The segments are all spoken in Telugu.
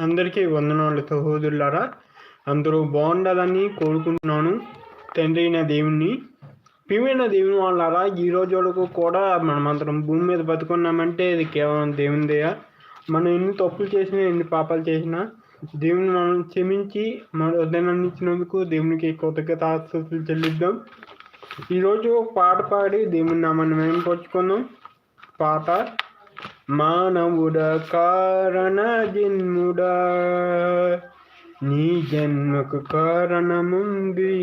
అందరికీ వందనాలు సహోదరులారా. అందరూ బాగుండాలని కోరుకుంటున్నాను. తండ్రి అయిన దేవుణ్ణి పివైన దేవుని వాళ్ళారా ఈ రోజు వరకు కూడా మనమందరం భూమి మీద బతుకున్నామంటే ఇది కేవలం దేవుని దయ మనం ఎన్ని తప్పులు చేసినా ఎన్ని పాపాలు చేసినా దేవుని మనం క్షమించి మన ఉదయాన్ని ఇచ్చినందుకు దేవునికి కృతజ్ఞత ఆస్తులు చెల్లిద్దాం. ఈరోజు పాట పాడి దేవుని నామాన్ని మేము పరుచుకుందాం పాట? మానవుడ కారణ జన్ముడా నీ జన్మకు కారణముంది.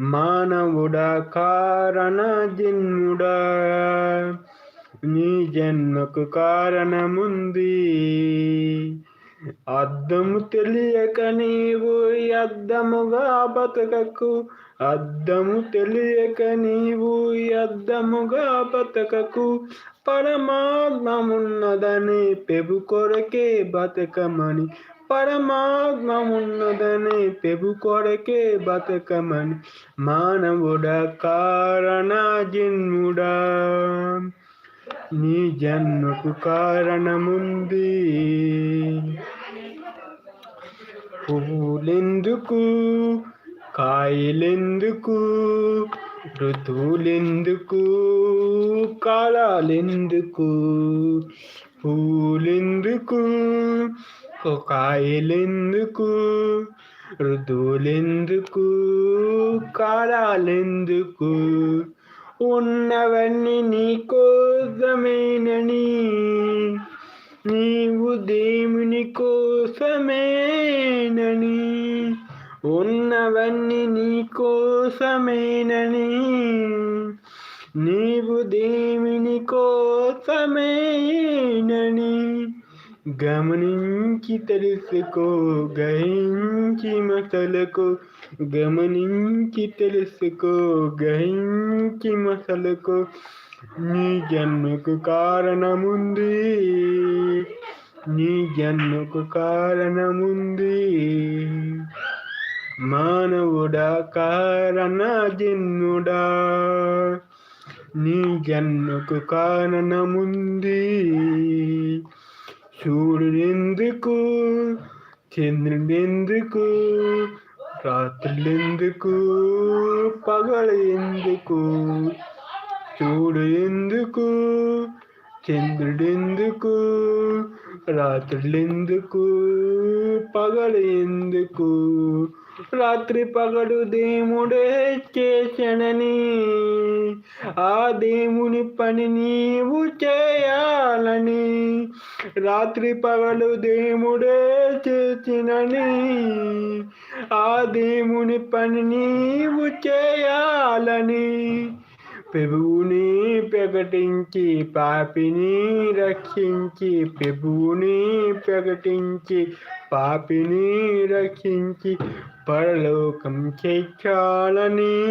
మానవుడ కారణ జన్ముడా నీ జన్మకు కారణముంది. అద్దము తెలియక నీవు అద్దముగా బతకకు. అద్దము తెలియక నీవు అద్దముగా బతకకు. పరమాత్మమున్నదని పెబు కొరకే బతకమని. పరమాత్మమున్నదని పెబు కొరకే బతకమని. మానవుడ కారణ జన్ముడా నీ జన్మకు కారణముంది. పువ్వులెందుకు? కాయలెందుకు? ఋతువులెందుకు? కాలాలెందుకు? పూలెందుకు? కాయలెందుకు ఋతువులెందుకు? కాలాలెందుకు? ఉన్నవన్నీ నీ కోసమేనని నీవు దేవుని కో కోసమేనని ఉన్నవన్నీ నీ కోసమేనని. నీవు దేవుని కోసమేనని గమనించి తెలుసుకో గహించి మసలకు. గమనించి తెలుసుకో గహించి మసలకు. నీ జన్మకు కారణముంది. నీ జన్మకు కారణముంది. మానవుడా కారణ జన్ముడా నీ జన్మకు కారణముంది. సూర్యుడెందుకు చంద్రుడెందుకు రాత్రులెందుకు పగలు ఎందుకు చూడు ఎందుకు చంద్రుడెందుకు? రాత్రులెందుకు? పగలు ఎందుకు రాత్రి పగలు దేవుడే చేశానని ఆ దేవుని పని నీవు చేయాలని. రాత్రి పగలు దేవుడే చేసినని. ఆ దేవుని పని నీవు చేయాలని. ప్రభువుని ప్రకటించి పాపిని రక్షించి ప్రభువుని ప్రకటించి పాపిని రక్షించి పరలోకం చేర్చాలని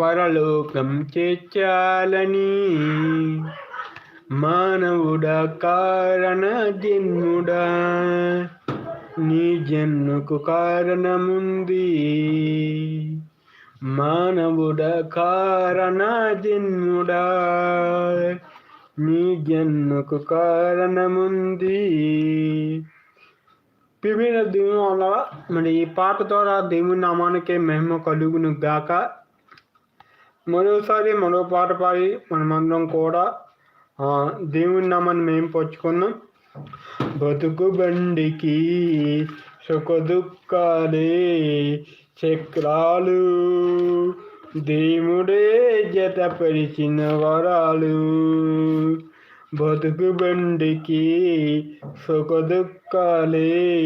పరలోకం చేర్చాలని. మానవుడా కారణ జన్ముడా నీ జన్మకు కారణముంది. మానవుడ కారణ జన్ముడా నీ జన్మకు కారణముంది. విభిన్న దేవుని మరి ఈ పాట ద్వారా దేవుని నామానికే మహిమ కలుగును గాక. మరోసారి మరో పాట పాడి మనమందరం కూడా దేవుని నామాన్ని మేము పొచ్చుకున్నాం బతుకు బండికి సుఖ దుఃఖాలే చక్రాలు దేవుడే జతపరిచిన వరాలు. బతుకు బండికి సుఖదుఖాలే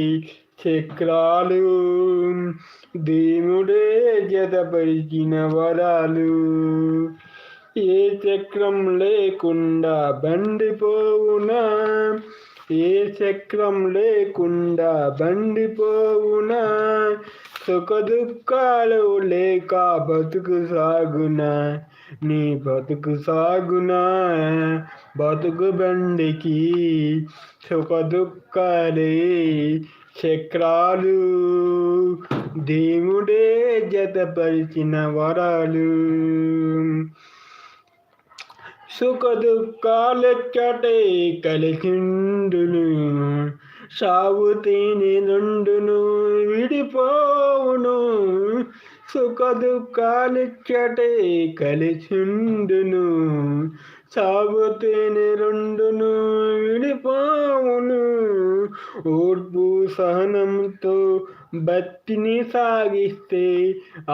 చక్రాలు దేవుడే జతపరిచిన వరాలు. ఏ చక్రం లేకుండా బండిపోవునా? ఏ చక్రం లేకుండా బండిపోవునా? సుఖ దుఃఖాలు లేక బతుకు సాగునా? నీ బతుకు సాగునా? బతుకు బండికి సుఖ దుఃఖాలే చక్రాలు. దేవుడే జతపరిచిన వరాలు. సుఖ దుఃఖాలెక్కటే కలిసిండును. సాగు తేనె నుండును విడిపోవును సుఖ దుఃఖాలిచ్చటే కలిసిండును సాగు తేనె రెండును విడిపోవును ఓర్పు సహనంతో భక్తిని సాగిస్తే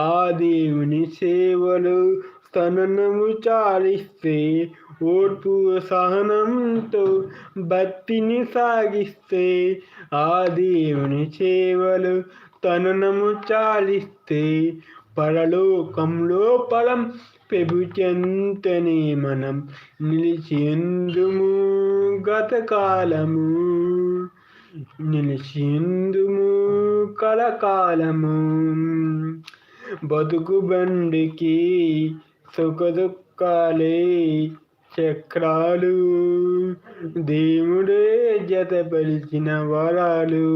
ఆ దేవుని సేవలు స్తనము చాలిస్తే ఓర్పు సహనంతో భక్తిని సాగిస్తే ఆ దేవుని చేవలు తననము చాలిస్తే పరలోకంలో ఫలం పెబుచెంతనే మనం నిలిచేందుము గతకాలము నిలిచేందుము కలకాలము బతుకు బండికి సుఖ దుఃఖాలే చక్రాలు దేవుడే జతపరిచిన వరాలు.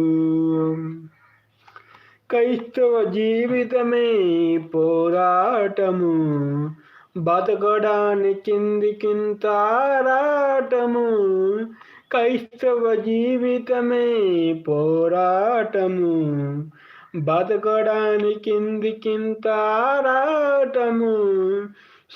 క్రైస్తవ జీవితమే పోరాటము బతకడానికి కిందికింతారాటము క్రైస్తవ జీవితమే పోరాటము బతకడానికి కిందికింతారాటము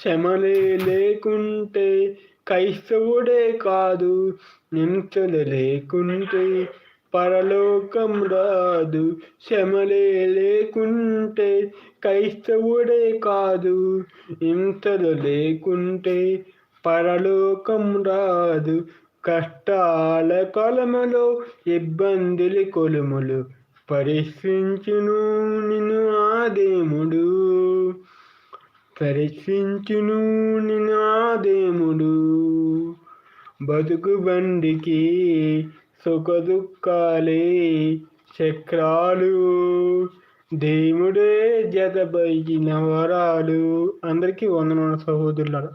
శ్రమలే లేకుంటే క్రైస్తవుడే కాదు నింసలు లేకుంటే పరలోకం రాదు. శ్రమలే లేకుంటే క్రైస్తవుడే కాదు ఇంతలు లేకుంటే పరలోకం రాదు. కష్టాల కొలములో ఇబ్బందులు కొలుములు పరిశ్రించును నిన్ను ఆ దేవుడు. పరీక్షించును నినాదేముడు. బతుకు బండికి సుఖదుఖాలే చక్రాలు. దేవుడే జతపైకిన వరాలు. అందరికీ వందనాలు సహోదరులారా.